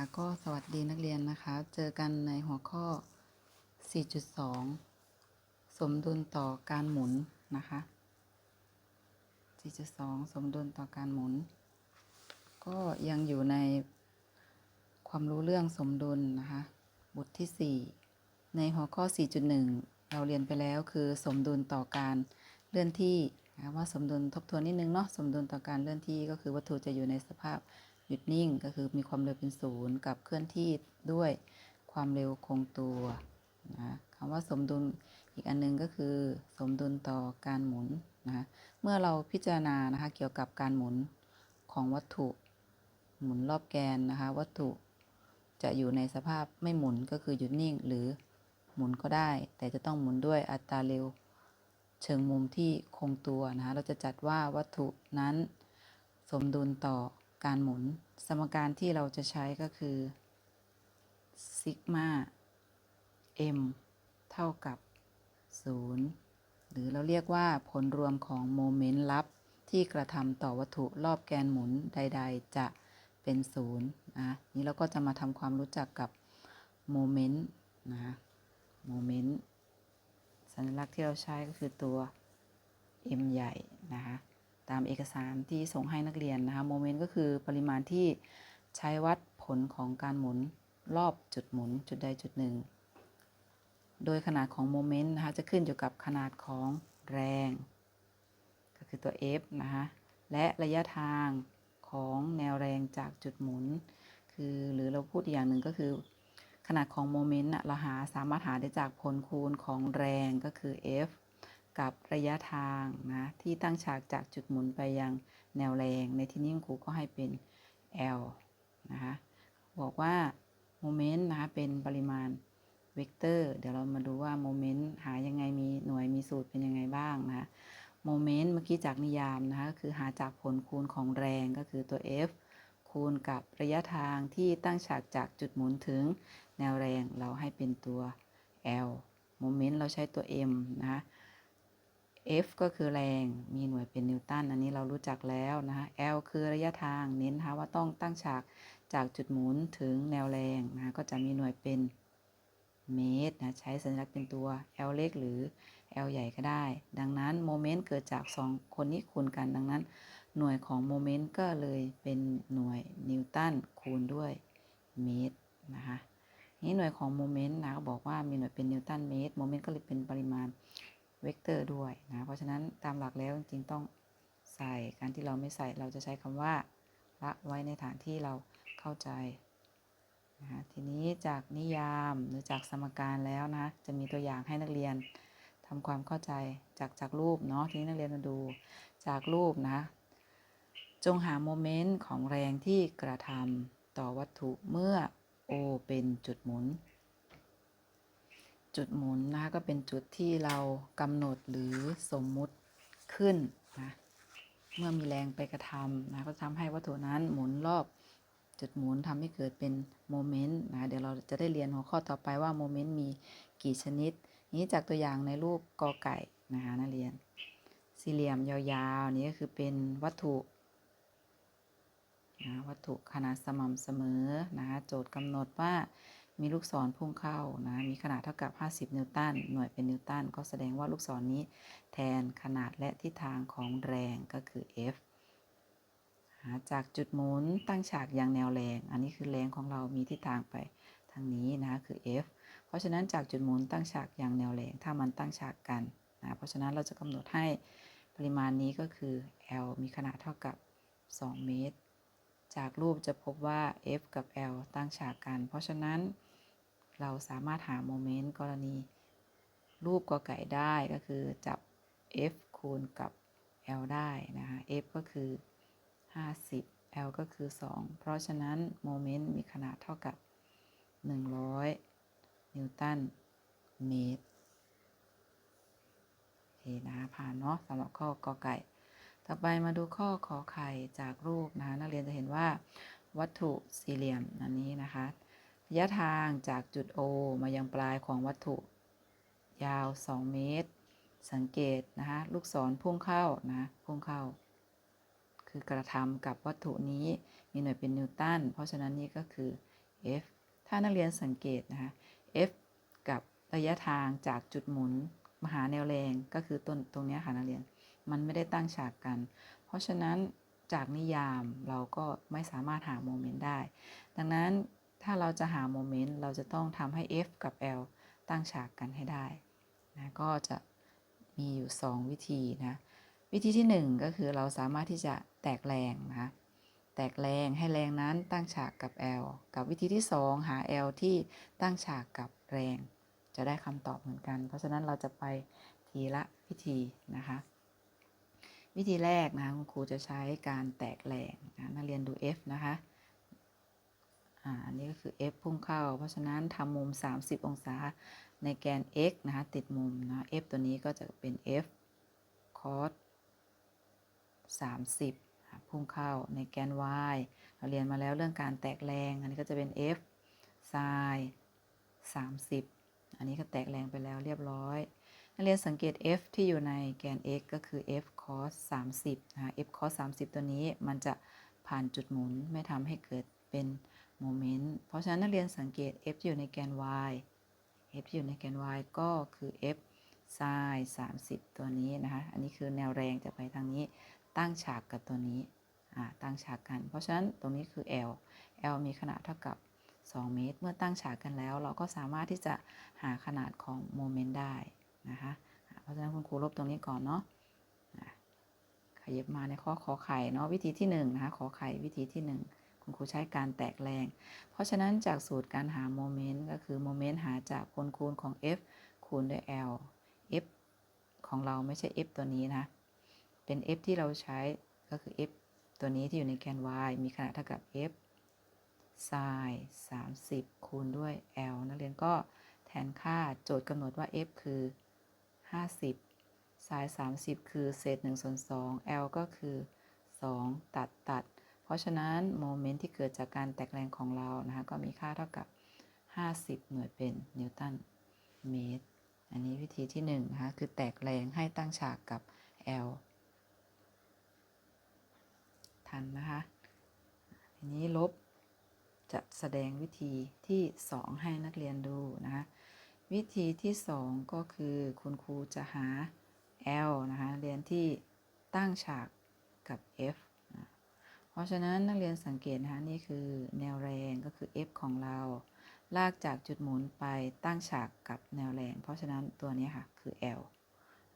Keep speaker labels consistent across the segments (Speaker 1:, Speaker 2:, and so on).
Speaker 1: ะก็สวัสดีนักเรียนนะคะ เจอกันในหัวข้อ 4.2 สมดุลต่อการหมุนนะคะ 4.2 สมดุลต่อการหมุน ก็ยังอยู่ในความรู้เรื่องสมดุลนะคะ บทที่ 4 ในหัวข้อ 4.1 เราเรียนไปแล้วคือสมดุลต่อการเลื่อนที่นะว่าสมดุลทบทวนนิดนึงเนาะ สมดุลต่อการเลื่อนที่ก็คือวัตถุจะอยู่ในสภาพ หยุดนิ่งก็คือมีความเร็วเป็นศูนย์กับเคลื่อนที่ด้วยความเร็วคงตัวนะคำว่าสมดุลอีกอันนึงก็คือสมดุลต่อการหมุนนะเมื่อเราพิจารณานะคะเกี่ยวกับการหมุนของวัตถุหมุนรอบแกนนะคะวัตถุจะอยู่ในสภาพไม่หมุนก็คือหยุดนิ่งหรือหมุนก็ได้ แต่จะต้องหมุนด้วยอัตราเร็ว เชิงมุมที่คงตัวนะคะเราจะจัดว่าวัตถุนั้นสมดุลต่อ การหมุน สมการที่เราจะใช้ก็คือซิกมา m เท่ากับ 0 หรือเราเรียกว่าผลรวมของโมเมนต์ลับ ที่กระทำต่อวัตถุรอบแกนหมุนใด ๆ จะเป็นศูนย์นะ นี้เราก็จะมาทำความรู้จักกับโมเมนต์นะโมเมนต์สัญลักษณ์ที่เราใช้ก็คือตัว m ใหญ่นะคะ ตามเอกสารที่ส่งให้นักเรียนนะคะโมเมนต์ก็คือปริมาณที่ใช้วัดผลของการหมุนรอบจุดหมุนจุดใดจุดหนึ่ง โดยขนาดของโมเมนต์นะคะจะขึ้นอยู่กับขนาดของแรง ก็คือตัว F นะคะและระยะทางของแนวแรงจากจุดหมุน คือหรือเราพูดอีกอย่างหนึ่งก็คือขนาดของโมเมนต์เราหาสามารถหาได้จากผลคูณของแรงก็คือ F กับระยะทางนะที่ตั้งฉากจากจุดหมุนไปยังแนวแรง ในที่นี้ครูก็ให้เป็น L นะคะบอกว่าโมเมนต์นะคะเป็นปริมาณเวกเตอร์เดี๋ยวเรามาดูว่าโมเมนต์หายังไงมีหน่วยมีสูตรเป็นยังไงบ้างนะคะโมเมนต์เมื่อกี้จากนิยามนะคะก็คือหาจากผลคูณของแรงก็คือตัว F คูณกับระยะทางที่ตั้งฉากจากจุดหมุนถึงแนวแรงเราให้เป็นตัว L โมเมนต์เราใช้ตัว M นะคะ F ก็คือแรง มีหน่วยเป็นนิวตัน อันนี้เรารู้จักแล้วนะคะ L คือระยะทาง เน้นนะคะว่าต้องตั้งฉากจากจุดหมุนถึงแนวแรงนะะก็จะมีหน่วยเป็นเมตรนะ ใช้สัญลักษณ์เป็นตัว L เล็กหรือ L ใหญ่ก็ได้ ดังนั้นโมเมนต์เกิดจาก 2 คนนี้คูณกัน ดังนั้น หน่วยของโมเมนต์ก็เลยเป็นหน่วยนิวตันคูณด้วยเมตรนะคะนี่หน่วยของโมเมนต์นะบอกว่ามีหน่วยเป็นนิวตันเมตร โมเมนต์ก็เลยเป็นปริมาณ เวกเตอร์ด้วยนะ เพราะฉะนั้นตามหลักแล้วจริงๆต้องใส่ การที่เราไม่ใส่เราจะใช้คำว่า ละไว้ในฐานที่เราเข้าใจนะทีนี้จากนิยามหรือจากสมการแล้วนะ จะมีตัวอย่างให้นักเรียนทำความเข้าใจจากจากรูปเนาะทีนี้นักเรียนมาดูจากรูปนะ จงหาโมเมนต์ของแรงที่กระทำต่อวัตถุเมื่อ O เป็นจุดหมุน จุดหมุนนะคะก็เป็นจุดที่เรากำหนดหรือสมมุติขึ้นนะเมื่อมีแรงไปกระทำนะก็ทำให้วัตถุนั้นหมุนรอบจุดหมุนทำให้เกิดเป็นโมเมนต์นะเดี๋ยวเราจะได้เรียนหัวข้อต่อไปว่าโมเมนต์มีกี่ชนิด นี้จากตัวอย่างในรูปกอไก่นะคะนักเรียน สี่เหลี่ยมยาวๆ นี้ก็คือเป็นวัตถุนะวัตถุขนาดสม่ำเสมอนะคะโจทย์กำหนดว่า มีลูกศรพุ่งเข้านะ มีขนาดเท่ากับ 50 นิวตัน หน่วยเป็นนิวตัน ก็แสดงว่าลูกศรนนี้แทนขนาดและทิศทางของแรงก็คือ F หาจากจุดหมุนตั้งฉากอย่างแนวแรง อันนี้คือแรงของเรามีทิศทางไปทางนี้นะคือ F เพราะฉะนั้นจากจุดหมุนตั้งฉากอย่างแนวแรง ถ้ามันตั้งฉากกันนะ เพราะฉะนั้นเราจะกำหนดให้ปริมาณนี้ก็คือ L มีขนาดเท่ากับ 2 เมตร จากรูปจะพบว่า F กับ L ตั้งฉากกัน เพราะฉะนั้น เราสามารถหาโมเมนต์กรณี รูปกอไก่ได้ก็คือจับ F คูณกับ L ได้นะคะ F ก็คือ 50 L ก็คือ 2 เพราะฉะนั้นโมเมนต์มีขนาดเท่ากับ 100 นิวตันเมตรโอเคนะคะผ่านเนาะสำหรับข้อกอไก่ ต่อไปมาดูข้อขอไข่จากรูปนะคะนักเรียนจะเห็นว่าวัตถุสี่เหลี่ยมอันนี้นะคะ ระยะทางจากจุด O มายังปลายของวัตถุ ยาว 2 เมตร สังเกตนะคะลูกศรพุ่งเข้านะพุ่งเข้า คือกระทำกับวัตถุนี้มีหน่วยเป็นนิวตันเพราะฉะนั้นนี่ก็คือ F ถ้านักเรียนสังเกตนะคะ F กับระยะทางจากจุดหมุนมหาแนวแรงก็คือต้นตรงนี้ค่ะนักเรียน มันไม่ได้ตั้งฉากกัน เพราะฉะนั้นจากนิยามเราก็ไม่สามารถหาโมเมนต์ได้ ดังนั้น ถ้าเราจะหาโมเมนต์เราจะต้องทำให้ F กับ L ตั้งฉากกันให้ได้นะก็จะมีอยู่ 2 วิธีนะวิธีที่ 1 ก็คือเราสามารถที่จะแตกแรงนะคะแตกแรงให้แรงนั้นตั้งฉากกับ L กับวิธีที่ 2 หา L ที่ตั้งฉากกับแรง จะได้คำตอบเหมือนกัน เพราะฉะนั้นเราจะไปทีละวิธีนะคะวิธีแรกนะคะคุณครูจะใช้การแตกแรงนะนักเรียนดู F นะคะ อันนี้ก็คือ F พุ่งเข้า เพราะฉะนั้นทำมุม 30 องศาในแกน x นะคะ ติดมุมนะ f ตัวนี้ก็จะเป็น f cos 30 พุ่งเข้าในแกน y เราเรียนมาแล้วเรื่องการแตกแรง อันนี้ก็จะเป็น f sin 30 อันนี้ก็แตกแรงไปแล้วเรียบร้อย นักเรียนสังเกต f ที่อยู่ในแกน x ก็คือ f cos 30 นะคะ f cos 30 ตัวนี้มันจะผ่านจุดหมุนไม่ทำให้เกิดเป็น โมเมนต์เพราะฉะนั้นนักเรียนสังเกต f อยู่ในแกน y f อยู่ในแกน y ก็คือ f sin 30 ตัวนี้นะคะ อันนี้คือแนวแรงจะไปทางนี้ ตั้งฉากกับตัวนี้ ตั้งฉากกัน เพราะฉะนั้นตรงนี้คือ L L มีขนาดเท่ากับ 2 เมตร เมื่อตั้งฉากกันแล้ว เราก็สามารถที่จะหาขนาดของโมเมนต์ได้นะคะ เพราะฉะนั้นคุณครูลบตรงนี้ก่อนเนาะขยับมาในข้อขอไข่เนาะวิธีที่1นะคะ ขอไข่วิธีที่ 1 คุณครูใช้การแตกแรง เพราะฉะนั้นจากสูตรการหาโมเมนต์ก็คือโมเมนต์หาจากผลคูณของ F คูณด้วย L F ของเราไม่ใช่ F ตัวนี้นะ เป็น F ที่เราใช้ก็คือ F ตัวนี้ที่อยู่ในแกน y มีขนาดเท่ากับ f sin 30 คูณด้วย l นักเรียนก็แทนค่าโจทย์กำหนดว่า f คือ 50 sin 30 คือเศษ1ส่วน2 l ก็คือ 2 ตัดตัด เพราะฉะนั้นโมเมนต์ที่เกิดจากการแตกแรงของเรานะคะก็มีค่าเท่ากับ 50 หน่วยเป็นนิวตันเมตร อันนี้วิธีที่1นะคะคือแตกแรงให้ตั้งฉากกับ l ทันนะคะทีนี้ลบจะแสดงวิธีที่ 2 ให้นักเรียนดูนะคะวิธีที่ 2 ก็คือคุณครูจะหา L นะคะเรียนที่ตั้งฉากกับ F ราะฉะนั้นนักเรียนสังเกตนะคะนี่คือแนวแรงก็คือ F ของเรา ลากจากจุดหมุนไปตั้งฉากกับแนวแรง เพราะฉะนั้นตัวนี้ค่ะคือ L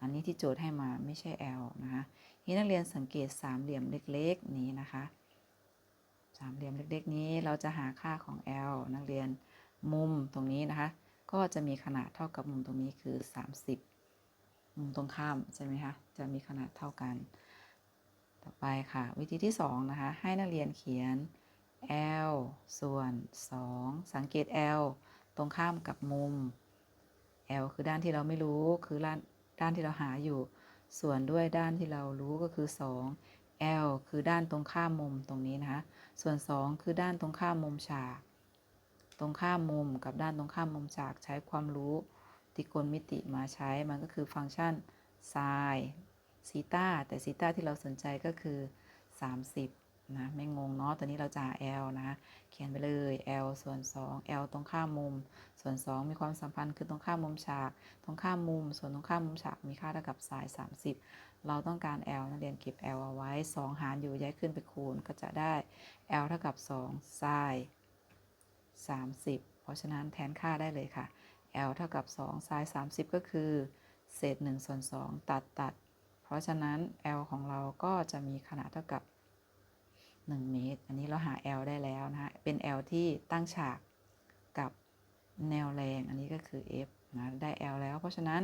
Speaker 1: อันนี้ที่โจทย์ให้มาไม่ใช่ L นะคะที่นักเรียนสังเกตสามเหลี่ยมเล็กๆนี้นะคะสามเหลี่ยมเล็กๆ นี้เราจะหาค่าของ L นักเรียนมุมตรงนี้นะคะ ก็จะมีขนาดเท่ากับมุมตรงนี้คือ 30 มุมตรงข้ามใช่ไหมคะจะมีขนาดเท่ากัน ต่อไปค่ะ วิธีที่ 2 นะคะ ให้นักเรียนเขียน L ส่วน 2 สังเกต L ตรงข้ามกับมุม L คือด้านที่เราไม่รู้คือด้านด้านที่เราหาอยู่ ส่วนด้วยด้านที่เรารู้ก็คือ 2 L คือด้านตรงข้ามมุมตรงนี้นะคะ ส่วน 2 คือด้านตรงข้ามมุมฉาก ตรงข้ามมุมกับด้านตรงข้ามมุมฉากใช้ความรู้ติกลมิติมาใช้มันก็คือฟังก์ชัน sin ซีตาแต่ซีตาที่เราสนใจก็คือ 30 นะ ไม่งงเนาะตอนนี้เราจะา L นะ เขียนไปเลย L ส่วน 2 L ตรงข้ามมุม ส่วน 2 มีความสัมพันธ์คือตรงข้ามมุมฉาก ตรงข้ามมุม ส่วนตรงข้ามมุมฉากมีค่าเท่ากับ sin 30 เราต้องการ L นักเรียนเก็บ L เอาไว้ 2 หารอยู่ย้ายขึ้นไปคูณก็จะได้ L เท่ากับ2 sin 30 เพราะฉะนั้นแทนค่าได้เลยค่ะ L เท่ากับ2 sin 30 ก็คือ เศษ1ส่วน2ตัดตัด ราะฉะนั้น L ของเราก็จะมีขนาดเท่ากับ 1 เมตร อันนี้เราหา L ได้แล้วนะฮะเป็น L ที่ตั้งฉากกับแนวแรง อันนี้ก็คือ F นะได้ L แล้ว เพราะฉะนั้น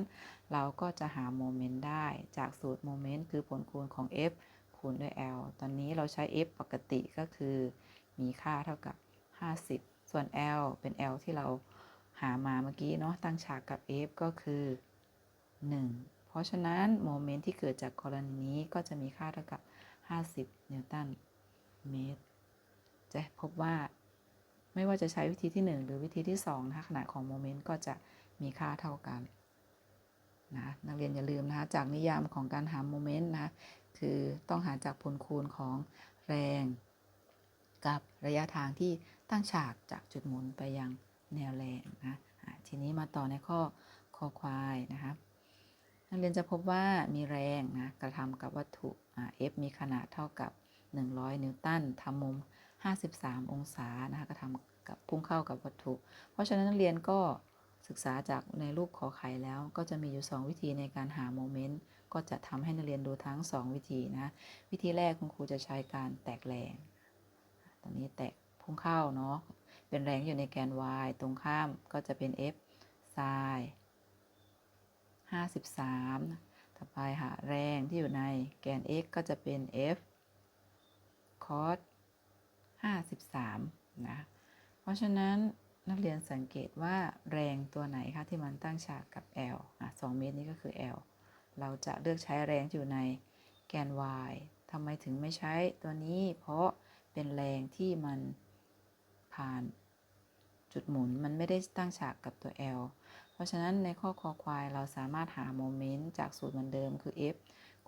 Speaker 1: เราก็จะหาโมเมนต์ได้จากสูตรโมเมนต์คือผลคูณของ F คูณด้วย L ตอนนี้เราใช้ F ปกติก็คือมีค่าเท่ากับ 50 ส่วน L เป็น L ที่เราหามาเมื่อกี้เนาะตั้งฉากกับ F ก็คือ 1 ราะฉะนั้นโมเมนต์ที่เกิดจากกรณีนี้ก็จะมีค่าเท่ากับ 50 นิวตันเมตร จะพบว่าไม่ว่าจะใช้วิธีที่ 1 หรือวิธีที่2นะคะขนาดของโมเมนต์ก็จะมีค่าเท่ากันนะนักเรียนอย่าลืมนะคะจากนิยามของการหาโมเมนต์นะคือต้องหาจากผลคูณของแรง กับระยะทางที่ตั้งฉากจากจุดหมุนไปยังแนวแรงนะอะทีนี้มาต่อในข้อคอควายนะคะ นักเรียนจะพบว่ามีแรงนะกระทำกับวัตถุ F มีขนาดเท่ากับ 100 นิวตันทำมุม 53 องศานะคะกระทำกับพุ่งเข้ากับวัตถุ เพราะฉะนั้นนักเรียนก็ศึกษาจากในรูปขอไข่แล้ว ก็จะมีอยู่ 2 วิธีในการหาโมเมนต์ก็จะทำให้นักเรียนดูทั้ง 2 วิธีนะวิธีแรกคุณครูจะใช้การแตกแรงตรงนี้แตกพุ่งเข้าเนาะเป็นแรงอยู่ในแกน y ตรงข้ามก็จะเป็น f ไซน์ 53 ต่อไปหาแรงที่อยู่ในแกน x ก็จะเป็น f cos 53 นะ เพราะฉะนั้นนักเรียนสังเกตว่าแรงตัวไหนคะที่มันตั้งฉากกับ L อะ2เมตรนี้ก็คือ L เราจะเลือกใช้แรงอยู่ในแกน y ทำไมถึงไม่ใช้ตัวนี้ เพราะเป็นแรงที่มันผ่านจุดหมุนมันไม่ได้ตั้งฉากกับตัว L เพราะฉะนั้นในข้อคอควายเราสามารถหาโมเมนต์จากสูตรเหมือนเดิมคือ F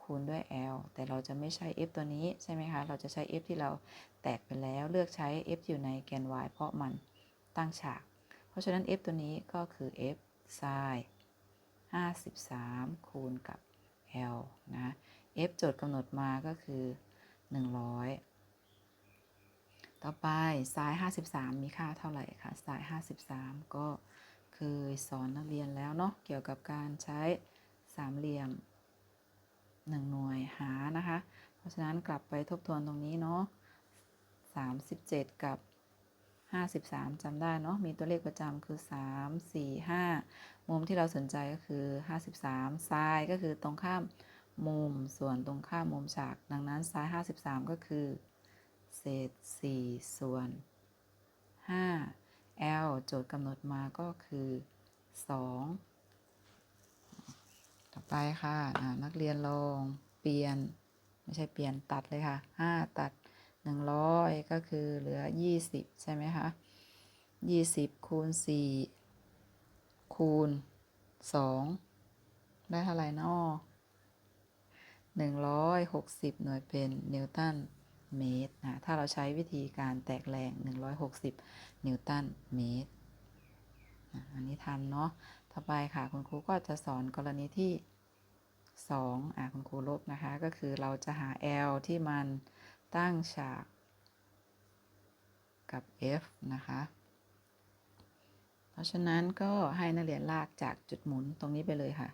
Speaker 1: คูณด้วย L แต่เราจะไม่ใช้ F ตัวนี้ใช่ไหมคะ เราจะใช้ F ที่เราแตกไปแล้วเลือกใช้ F อยู่ในแกน y เพราะมันตั้งฉาก เพราะฉะนั้น F ตัวนี้ก็คือ F sin 53 คูณกับ L นะ F โจทย์กำหนดมาก็คือ 100 ต่อไป sin 53 มีค่าเท่าไหร่คะ sin 53 ก็ เคยสอนนักเรียนแล้วเนาะเกี่ยวกับการใช้สามเหลี่ยม1หน่วยหานะคะ เพราะฉะนั้นกลับไปทบทวนตรงนี้เนาะ37 กับ 53จำได้เนาะมีตัวเลขประจำคือ 3 4 5 มุมที่เราสนใจก็คือ 53 ซ้ายก็คือตรงข้ามมุมส่วนตรงข้ามมุมฉาก ดังนั้นซ้าย 53 ก็คือ เศษ 4 ส่วน 5 L โจทย์กำหนดมาก็คือ 2 ต่อไปค่ะอ่านักเรียนลองเปลี่ยน ไม่ใช่เปลี่ยนตัดเลยค่ะ 5 ตัด 100 ก็คือเหลือ 20 ใช่ไหมคะ 20 คูณ 4 คูณ 2 ได้เท่าไหร่นอ160 หน่วยเป็นนิวตัน เมตรนะถ้าเราใช้วิธีการแตกแรง 160 นิวตันเมตร อันนี้ทันเนาะ ต่อไปค่ะคุณครูก็จะสอนกรณีที่ 2 อะคุณครูลบนะคะ ก็คือเราจะหา L ที่มันตั้งฉากกับ F นะคะ เพราะฉะนั้นก็ให้นักเรียนลากจากจุดหมุนตรงนี้ไปเลยค่ะ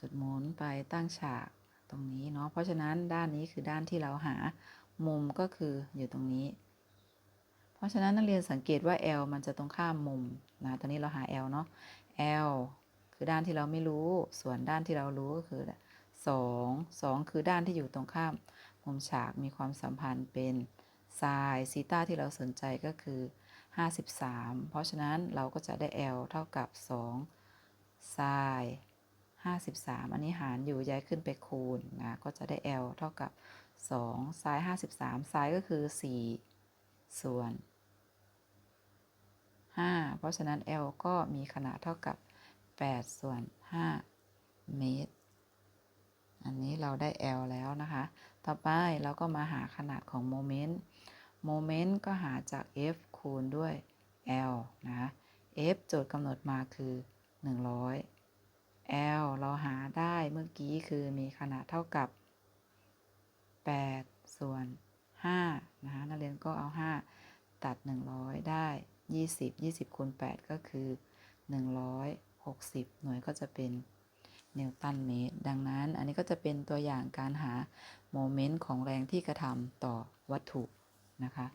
Speaker 1: จุดหมุนไปตั้งฉาก รงนี้เนาะเพราะฉะนั้นด้านนี้คือด้านที่เราหามุมก็คืออยู่ตรงนี้ เพราะฉะนั้นนักเรียนสังเกตว่า L มันจะตรงข้ามมุมนะตอนนี้เราหา L เนาะ L คือด้านที่เราไม่รู้ ส่วนด้านที่เรารู้ก็คือ 2 2 คือด้านที่อยู่ตรงข้าม มุมฉากมีความสัมพันธ์เป็นไซน์ซีต้าที่เราสนใจก็คือ 53 เพราะฉะนั้นเราก็จะได้ L เท่ากับ2ไซน์ 53 อันนี้หารอยู่ย้ายขึ้นไปคูณนะ ก็จะได้ L เท่ากับ2ไซน์53ไซน์ก็คือ 4 ส่วน 5 เพราะฉะนั้น L ก็มีขนาดเท่ากับ 8 ส่วน 5 เมตร อันนี้เราได้ L แล้วนะคะ ต่อไปเราก็มาหาขนาดของโมเมนต์ โมเมนต์ก็หาจาก F คูณด้วย L นะคะ F โจทย์กำหนดมาคือ 100 L เราหาได้เมื่อกี้คือมีขนาดเท่ากับ 8 ส่วน 5 นะคะนักเรียนก็เอา 5 ตัด 100 ได้ 20 20คูณ8ก็คือ 160 หน่วยก็จะเป็นนิวตันเมตร ดังนั้นอันนี้ก็จะเป็นตัวอย่างการหาโมเมนต์ของแรงที่กระทำต่อวัตถุนะคะ